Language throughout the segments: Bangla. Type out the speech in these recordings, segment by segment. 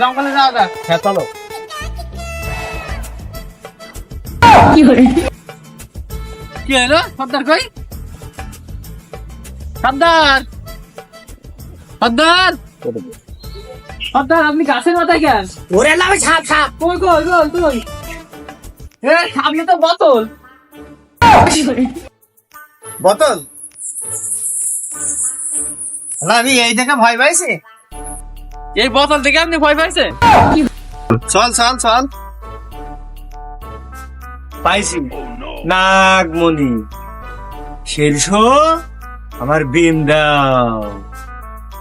জঙ্গলে যাওয়া যাক। হ্যাঁ চলো। কি হলো? সর্দার কই? সর্দার! সর্দার! সর্দার আপনি গাছের মাথায় কেন ওরে আমি সাপ সাপ। কই কই এ সামনে তো বোতল। বোতল? না আমি এই দেখে ভয় পাইছি। এই বোতল থেকে আপনি ভয় পাইছে চল চল চল। পাইছি। নাগমণি শেরশো আমার বিম নেই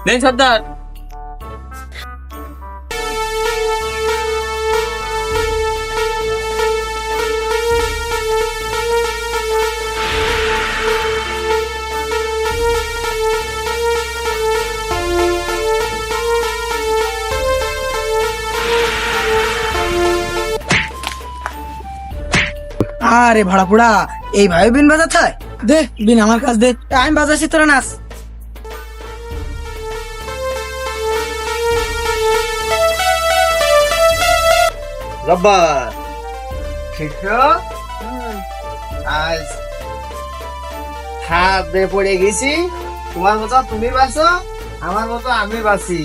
দেন সর্দার। আরে ভাড়া পুড়া এইভাবে বিন বাজাতে হয়? দে, বিন আমার কাছ দে, আমি বাজাচ্ছি তোরা নাচ। রব্বার আজ হাত পড়ে গেছি, তোমার মতো তুমি বাঁচো, আমার মতো আমি বাঁচি।